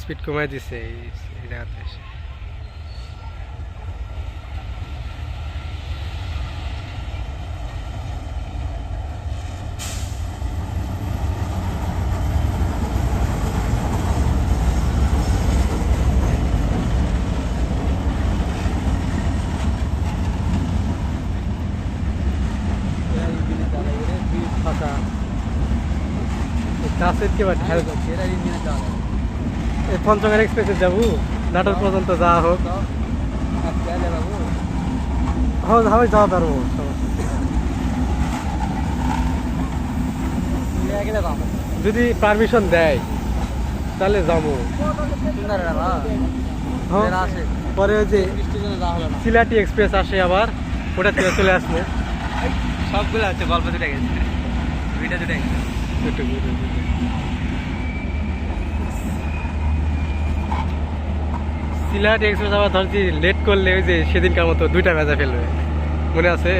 Speed কমাই দিছে এই জায়গাতে এসে। এই পঞ্চগড় এক্সপ্রেসে যাব। নাটোর পর্যন্ত যাওয়া হোক। হ্যাঁ আমি যাওয়া পারব যদি পারমিশন দেয়, তাহলে যাব। হ্যাঁ পরে ওই যে সিলাটি এক্সপ্রেস আসে আবার, ওটা থেকে চলে আসব। সবগুলো আছে, গল্প দুটা গেছে দুইটা দুটা গেছে সিলাট এক্সপ্রেস আবার ধরছি লেট করলে ওই যে সেদিনকার মতো দুইটা ভেজা ফেলবে মনে আছে?